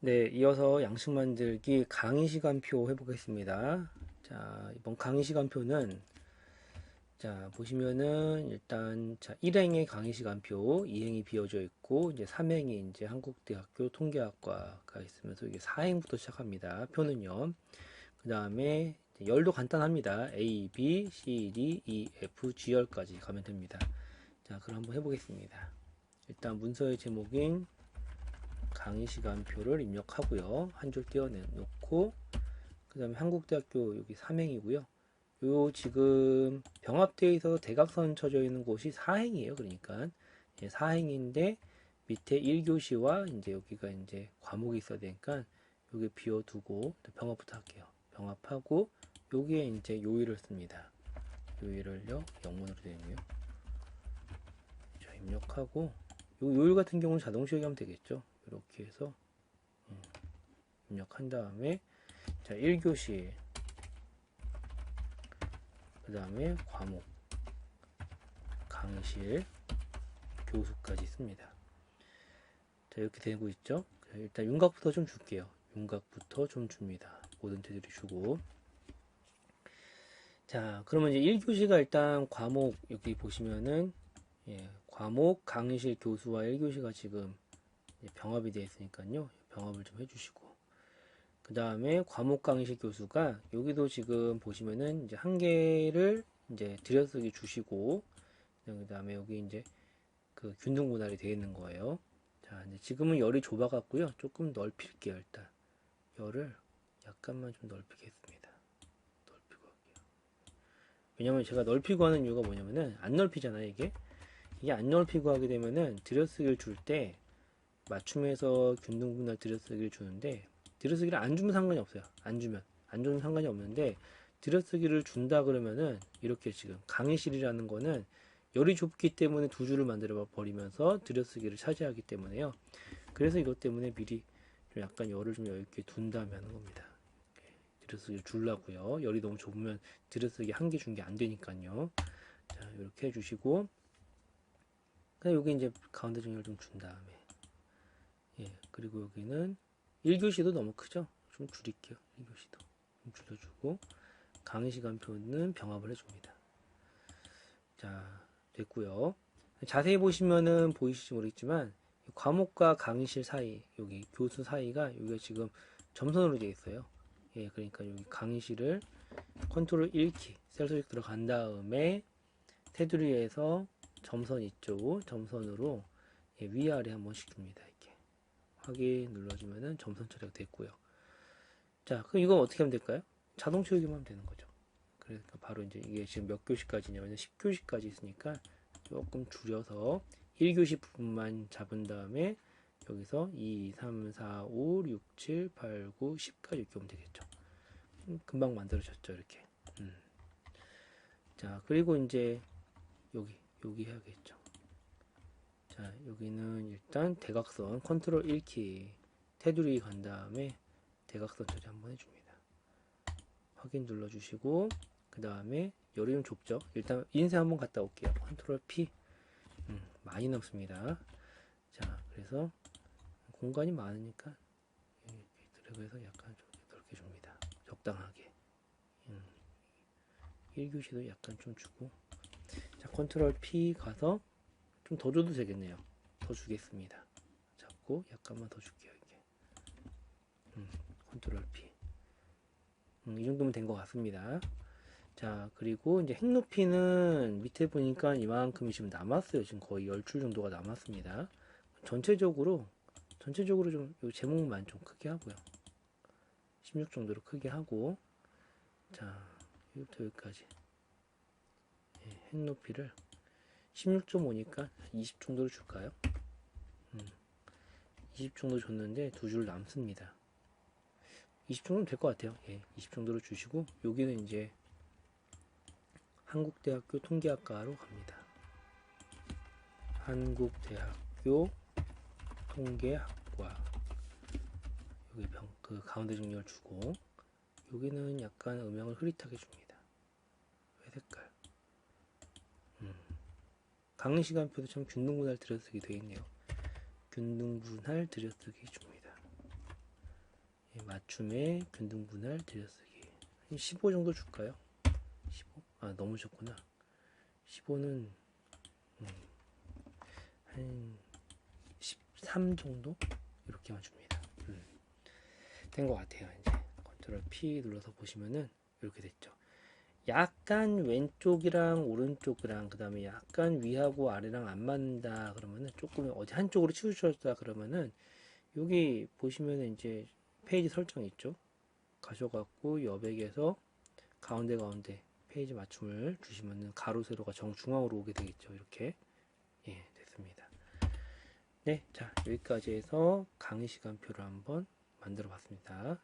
네, 이어서 양식 만들기 강의 시간표 해보겠습니다. 자, 이번 강의 시간표는 자, 보시면은 일단 자, 1행의 강의 시간표, 2행이 비어져 있고 이제 3행이 이제 한국대학교 통계학과가 있으면서 이게 4행부터 시작합니다. 표는요. 그다음에 열도 간단합니다. A, B, C, D, E, F, G열까지 가면 됩니다. 자, 그럼 한번 해 보겠습니다. 일단 문서의 제목인 강의 시간표를 입력하고요. 한 줄 띄워놓고 그 다음에 한국대학교 여기 3행이고요. 요 지금 병합되어 있어서 대각선 쳐져 있는 곳이 4행이에요. 그러니까 4행인데 밑에 1교시와 이제 여기가 이제 과목이 있어야 되니까 여기 비워두고 병합부터 할게요. 병합하고 여기에 이제 요일을 씁니다. 요일을요 영문으로 되네요. 자 입력하고 요 요일 같은 경우는 자동 실기하면 되겠죠. 이렇게 해서 음, 입력한 다음에 자 1교시. 그 다음에 과목. 강의실. 교수까지 있습니다. 자 이렇게 되고 있죠? 일단 윤곽부터 좀 줄게요. 윤곽부터 좀 줍니다. 모든 테두리 주고. 자 그러면 이제 1교시가 일단 과목 여기 보시면은 예, 과목 강의실 교수와 1교시가 지금 병합이 되어 있으니까요 병합을 좀 해주시고 그 다음에 과목 강의실 교수가 여기도 지금 보시면은 이제 한 개를 이제 들여쓰기 주시고 그 다음에 여기 이제 그 균등 분할이 되어 있는 거예요. 자, 이제 지금은 열이 좁아 갖고요. 조금 넓힐게요, 일단. 열을 약간만 좀 넓히겠습니다. 넓히고 할게요. 왜냐면 제가 넓히고 하는 이유가 뭐냐면은 안 넓히잖아요, 이게. 이게 안 넓히고 하게 되면은 들여쓰기를 줄 때 맞춤해서 균등 분할 들여쓰기를 주는데 들여쓰기를 안 주면 상관이 없어요. 안 주면. 안 주면 상관이 없는데, 들여쓰기를 준다 그러면은, 이렇게 지금, 강의실이라는 거는 열이 좁기 때문에 두 줄을 만들어 버리면서 들여쓰기를 차지하기 때문에요. 그래서 이것 때문에 미리 좀 약간 열을 좀 여유있게 둔다면 하는 겁니다. 들여쓰기를 줄라고요. 열이 너무 좁으면 들여쓰기 한 개 준 게 안 되니까요. 자, 이렇게 해주시고, 여기 이제 가운데 정렬 좀 준 다음에, 예, 그리고 여기는 1교시도 너무 크죠? 좀 줄일게요. 1교시도. 좀 줄여주고, 강의 시간표는 병합을 해줍니다. 자, 됐고요 자세히 보시면은 보이실지 모르겠지만, 과목과 강의실 사이, 여기 교수 사이가 여기가 지금 점선으로 되어 있어요. 예, 그러니까 여기 강의실을 컨트롤 1키, 셀 소식 들어간 다음에 테두리에서 점선 이쪽, 점선으로 예, 위아래 한 번씩 줍니다. 확인 눌러주면은 점선 처리가 됐고요. 자, 그럼 이거 어떻게 하면 될까요? 자동 채우기만 하면 되는 거죠. 그러니까 바로 이제 이게 지금 몇 교시까지냐면 10교시까지 있으니까 조금 줄여서 1교시 부분만 잡은 다음에 여기서 2, 3, 4, 5, 6, 7, 8, 9, 10까지 이렇게 오면 되겠죠. 음, 금방 만들어졌죠, 이렇게. 음. 자, 그리고 이제 여기, 여기 해야겠죠. 자 여기는 일단 대각선 컨트롤 1키 테두리 간 다음에 대각선 처리 한번 해줍니다. 확인 눌러주시고 그 다음에 좀 좁죠? 일단 인쇄 한번 갔다 올게요. 컨트롤 P. 음, 많이 남습니다. 자 그래서 공간이 많으니까 드래그해서 약간 좀 넓게 줍니다. 적당하게. 음, 1교시도 약간 좀 주고. 자 컨트롤 P 가서 좀 더 줘도 되겠네요. 더 주겠습니다. 잡고 약간만 더 줄게요. 이게 음, 컨트롤 P. 음, 이 정도면 된 것 같습니다. 자 그리고 이제 핵 높이는 밑에 보니까 이만큼이 지금 남았어요. 지금 거의 10줄 정도가 남았습니다. 전체적으로 전체적으로 좀 제목만 좀 크게 하고요. 16 정도로 크게 하고 자 여기부터 여기까지 예, 핵 높이를 16.5니까 20 정도로 줄까요? 음, 20 정도 줬는데 두 줄 남습니다. 20 정도면 될 것 같아요. 예, 20 정도로 주시고 여기는 이제 한국대학교 통계학과로 갑니다. 한국대학교 통계학과 여기 병, 그 가운데 정렬 주고 여기는 약간 음영을 흐릿하게 줍니다. 회색깔 강의 시간표도 참 균등분할 들여쓰기 되어 있네요. 균등분할 들여쓰기 줍니다. 맞춤의 균등분할 들여쓰기. 한15 정도 줄까요? 15? 아, 너무 적구나. 15는, 음, 한13 정도? 이렇게만 줍니다. 음. 된것 같아요, 이제. 컨트롤 P 눌러서 보시면은, 이렇게 됐죠. 약간 왼쪽이랑 오른쪽이랑 그 다음에 약간 위하고 아래랑 안 맞는다 그러면은 조금 어디 한쪽으로 치우쳤다 그러면은 여기 보시면은 이제 페이지 설정 있죠? 가셔갖고 여백에서 가운데 가운데 페이지 맞춤을 주시면은 가로 세로가 정중앙으로 오게 되겠죠? 이렇게. 예 됐습니다. 네자 여기까지 해서 강의 시간표를 한번 만들어 봤습니다